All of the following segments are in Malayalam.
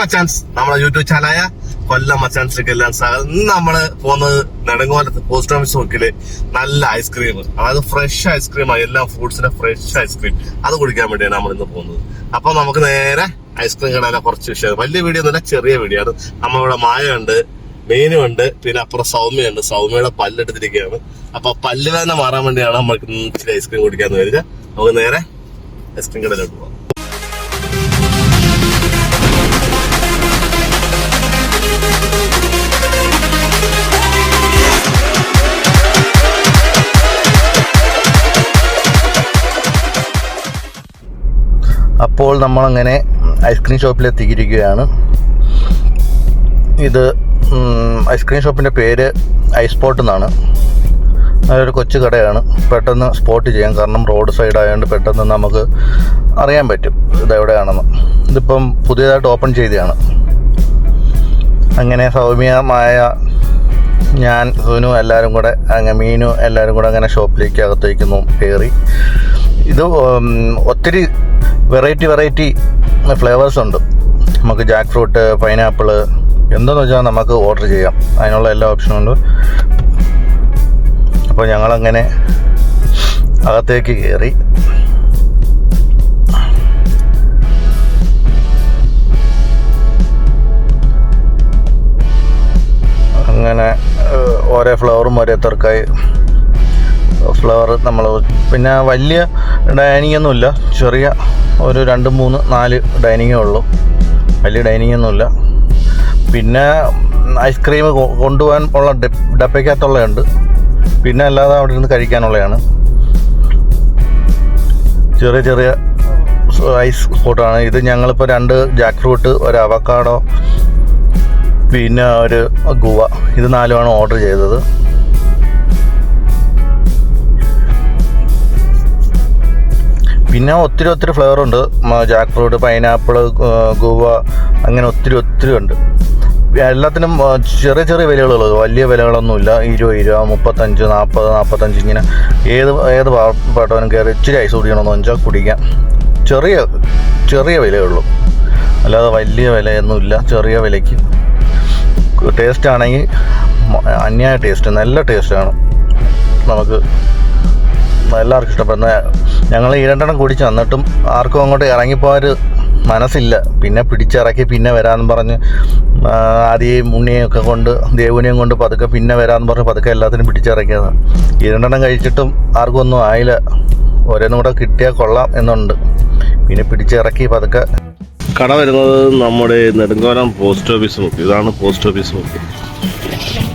മച്ചാൻസ്. നമ്മുടെ യൂട്യൂബ് ചാനലായ കൊല്ലം മച്ചാൻസിലേക്ക് എല്ലാം സ്വാഗതം ഇന്ന് നമ്മൾ പോകുന്നത് നെടുങ്കോലത്ത് പോസ്റ്റ് ഓഫീസ് നോക്കിൽ നല്ല ഐസ്ക്രീം അതായത് ഫ്രഷ് ഐസ്ക്രീം എല്ലാ ഫ്രൂട്ട്സിന്റെ ഫ്രഷ് ഐസ്ക്രീം അത് കുടിക്കാൻ വേണ്ടിയാണ് നമ്മൾ ഇന്ന് പോകുന്നത്. അപ്പൊ നമുക്ക് നേരെ ഐസ്ക്രീം കടയിലെ കുറച്ച് വിഷയം വലിയ വീഡിയോ ഒന്നുമില്ല ചെറിയ വീഡിയോ ആണ് നമ്മളിവിടെ മായയുണ്ട് മീനുണ്ട് പിന്നെ അപ്പുറം സൗമ്യയുണ്ട്. സൗമ്യയുടെ പല്ലെടുത്തിരിക്കുകയാണ്. അപ്പൊ പല്ല് വേദന മാറാൻ വേണ്ടിയാണ് നമ്മൾക്ക് ഇച്ചിരി ഐസ്ക്രീം കുടിക്കാന്ന് വരിക നമുക്ക് നേരെ ഐസ്ക്രീം കടയിലോട്ട് പോവാം. അപ്പോൾ നമ്മളങ്ങനെ ഐസ്ക്രീം ഷോപ്പിൽ എത്തിയിരിക്കുകയാണ് ഇത് ഐസ്ക്രീം ഷോപ്പിന്റെ പേര് ഐസ് സ്പോട്ട് എന്നാണ്. അതൊരു കൊച്ചു കടയാണ്. പെട്ടെന്ന് സ്പോട്ട് ചെയ്യാം. കാരണം റോഡ് സൈഡ് ആയതുകൊണ്ട് പെട്ടെന്ന് നമുക്ക് അറിയാൻ പറ്റും ഇത് എവിടെയാണെന്ന്. ഇതിപ്പം പുതിയതായിട്ട് ഓപ്പൺ ചെയ്തതാണ്. അങ്ങനെ സൗമ്യമായ ഞാൻ സുനു എല്ലാവരും കൂടെ അങ്ങനെ മീനു എല്ലാവരും കൂടെ അങ്ങനെ ഷോപ്പിലേക്ക് അകത്തേക്ക് കയറി. ഇത് ഒത്തിരി വെറൈറ്റി വെറൈറ്റി ഫ്ലേവേഴ്സ് ഉണ്ട്. നമുക്ക് ജാക്ക് ഫ്രൂട്ട് പൈനാപ്പിൾ എന്തെന്ന് വെച്ചാൽ നമുക്ക് ഓർഡർ ചെയ്യാം. അതിനുള്ള എല്ലാ ഓപ്ഷനും ഉണ്ട്. അപ്പോൾ ഞങ്ങളങ്ങനെ അകത്തേക്ക് കയറി അങ്ങനെ ഓരോ ഫ്ലവറും ഓരോരുത്തർക്കായി ഫ്ലവർ നമ്മൾ പിന്നെ വലിയ ഡൈനിങ് ഒന്നുമില്ല. ചെറിയ ഒരു രണ്ട് മൂന്ന് നാല് ഡൈനിങ്ങേ ഉള്ളൂ. വലിയ ഡൈനിങ് ഒന്നുമില്ല. പിന്നെ ഐസ്ക്രീം കൊണ്ടുപോകാൻ ഉള്ള ഡപ്പയ്ക്കകത്തുള്ളതുണ്ട്. പിന്നെ അല്ലാതെ അവിടെ ഇരുന്ന് കഴിക്കാനുള്ളതാണ്. ചെറിയ ചെറിയ ഐസ് സ്പോട്ടാണ് ഇത് ഞങ്ങളിപ്പോൾ രണ്ട് ജാക്ക് ഫ്രൂട്ട് ഒരു അവക്കാടോ പിന്നെ ഒരു ഗുവ. ഇത് നാലുമാണ് ഓർഡർ ചെയ്തത്. പിന്നെ ഒത്തിരി ഒത്തിരി ഫ്ലേവർ ഉണ്ട്. ജാക്ക് ഫ്രൂട്ട് പൈനാപ്പിൾ ഗുവ അങ്ങനെ ഒത്തിരി ഒത്തിരി ഉണ്ട്. എല്ലാത്തിനും ചെറിയ ചെറിയ വിലകളുള്ളത് വലിയ വിലകളൊന്നുമില്ല. ഇരുപത് രൂപ മുപ്പത്തഞ്ച് നാൽപ്പത് നാൽപ്പത്തഞ്ച് ഇങ്ങനെ ഏത് ഏത് പാട്ടവനും കയറി ഇച്ചിരി ഐസ് കുടിക്കണമെന്ന് വെച്ചാൽ കുടിക്കാം. ചെറിയ ചെറിയ വിലയുള്ളൂ. അല്ലാതെ വലിയ വിലയൊന്നുമില്ല. ചെറിയ വിലയ്ക്ക് ടേസ്റ്റ് ആണെങ്കിൽ അന്യായ ടേസ്റ്റ്. നല്ല ടേസ്റ്റാണ് നമുക്ക് എല്ലാവർക്കും ഇഷ്ടപ്പെടുന്ന ഞങ്ങൾ ഈ രണ്ടെണ്ണം കുടിച്ചു. എന്നിട്ടും ആർക്കും അങ്ങോട്ട് ഇറങ്ങിപ്പോയൊരു മനസ്സില്ല. പിന്നെ പിടിച്ചിറക്കി പിന്നെ വരാമെന്ന് പറഞ്ഞ് ആദ്യം ആദ്യം ഉണ്ണിയൊക്കെ കൊണ്ട് ദേവുനെയും കൊണ്ട് പതുക്കെ പിന്നെ വരാമെന്ന് പറഞ്ഞ് പതുക്കെ എല്ലാത്തിനും പിടിച്ചിറക്കിയതാണ് ഈ രണ്ടെണ്ണം കഴിച്ചിട്ടും ആർക്കും ഒന്നും ആയില്ല. ഓരോന്നും കൂടെ കിട്ടിയാൽ കൊള്ളാം എന്നുണ്ട്. പിന്നെ പിടിച്ചിറക്കി പതുക്കെ. കട വരുന്നത് നമ്മുടെ നെടുങ്കോലം പോസ്റ്റ് ഓഫീസ് മുക്കി. ഇതാണ് പോസ്റ്റ് ഓഫീസ് മുക്കി.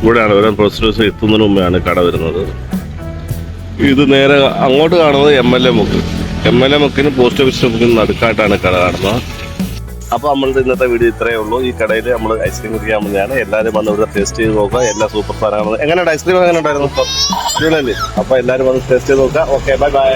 ഇവിടെയാണ് ഓരോ പോസ്റ്റ് ഓഫീസ് എത്തുന്നതിന് മുമ്പാണ് കട വരുന്നത്. ഇത് നേരെ അങ്ങോട്ട് കാണുന്നത് എം എൽ എ മുക്ക്. എം എൽ എ മുക്കിന് പോസ്റ്റ് ഓഫീസ് മുക്കിന് നടുക്കായിട്ടാണ് കട കാണുന്നത്. അപ്പോൾ നമ്മളുടെ ഇന്നത്തെ വീഡിയോ ഇത്രയേ ഉള്ളൂ. ഈ കടയിൽ നമ്മൾ ഐസ്ക്രീം കുടിക്കാൻ വേണ്ടിയാണ് എല്ലാവരും വന്ന് ഇവിടെ ടേസ്റ്റ് ചെയ്ത് നോക്കുക. എല്ലാ സൂപ്പർ സാധനങ്ങളും എങ്ങനെയുണ്ട്? ഐസ്ക്രീം എങ്ങനെ ഉണ്ടായിരുന്നു അപ്പൊ അപ്പോൾ എല്ലാവരും വന്ന് ടേസ്റ്റ് ചെയ്ത് നോക്കുക. Okay bye bye